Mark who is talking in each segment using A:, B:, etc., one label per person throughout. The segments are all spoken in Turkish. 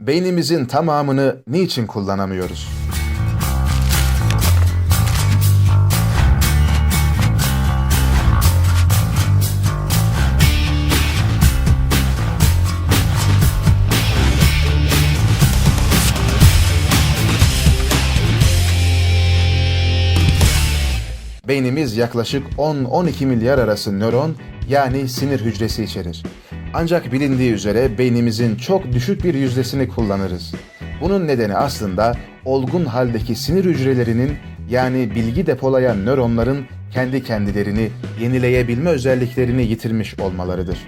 A: Beynimizin tamamını niçin kullanamıyoruz? Beynimiz yaklaşık 10-12 milyar arası nöron yani sinir hücresi içerir. Ancak bilindiği üzere beynimizin çok düşük bir yüzdesini kullanırız. Bunun nedeni aslında olgun haldeki sinir hücrelerinin yani bilgi depolayan nöronların kendi kendilerini yenileyebilme özelliklerini yitirmiş olmalarıdır.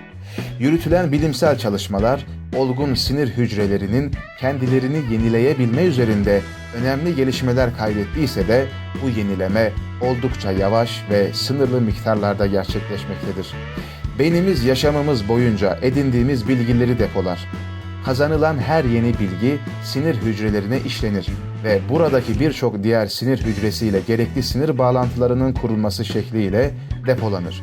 A: Yürütülen bilimsel çalışmalar olgun sinir hücrelerinin kendilerini yenileyebilme üzerinde önemli gelişmeler kaydettiyse de bu yenileme oldukça yavaş ve sınırlı miktarlarda gerçekleşmektedir. Beynimiz yaşamımız boyunca edindiğimiz bilgileri depolar. Kazanılan her yeni bilgi sinir hücrelerine işlenir ve buradaki birçok diğer sinir hücresiyle gerekli sinir bağlantılarının kurulması şekliyle depolanır.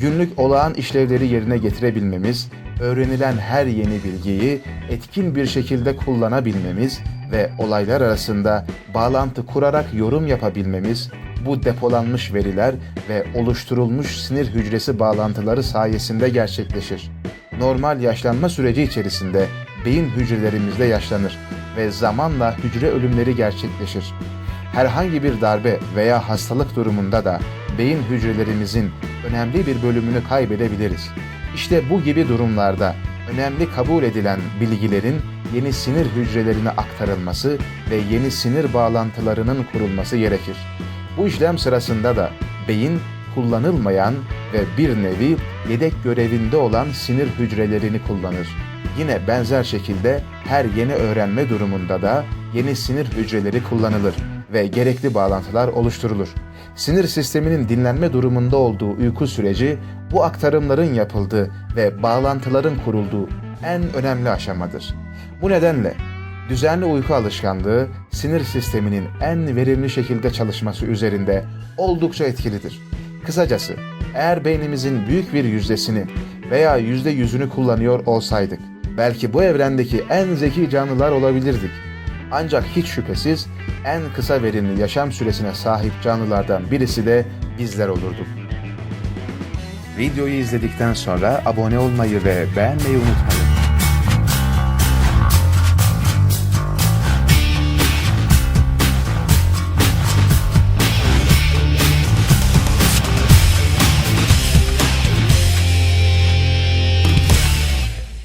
A: Günlük olağan işlevleri yerine getirebilmemiz, öğrenilen her yeni bilgiyi etkin bir şekilde kullanabilmemiz ve olaylar arasında bağlantı kurarak yorum yapabilmemiz bu depolanmış veriler ve oluşturulmuş sinir hücresi bağlantıları sayesinde gerçekleşir. Normal yaşlanma süreci içerisinde beyin hücrelerimizde yaşlanır ve zamanla hücre ölümleri gerçekleşir. Herhangi bir darbe veya hastalık durumunda da beyin hücrelerimizin önemli bir bölümünü kaybedebiliriz. İşte bu gibi durumlarda önemli kabul edilen bilgilerin yeni sinir hücrelerine aktarılması ve yeni sinir bağlantılarının kurulması gerekir. Bu işlem sırasında da beyin kullanılmayan ve bir nevi yedek görevinde olan sinir hücrelerini kullanır. Yine benzer şekilde her yeni öğrenme durumunda da yeni sinir hücreleri kullanılır ve gerekli bağlantılar oluşturulur. Sinir sisteminin dinlenme durumunda olduğu uyku süreci bu aktarımların yapıldığı ve bağlantıların kurulduğu en önemli aşamadır. Bu nedenle düzenli uyku alışkanlığı sinir sisteminin en verimli şekilde çalışması üzerinde oldukça etkilidir. Kısacası eğer beynimizin büyük bir yüzdesini veya yüzde yüzünü kullanıyor olsaydık belki bu evrendeki en zeki canlılar olabilirdik. Ancak hiç şüphesiz en kısa verimli yaşam süresine sahip canlılardan birisi de bizler olurduk. Videoyu izledikten sonra abone olmayı ve beğenmeyi unutmayın.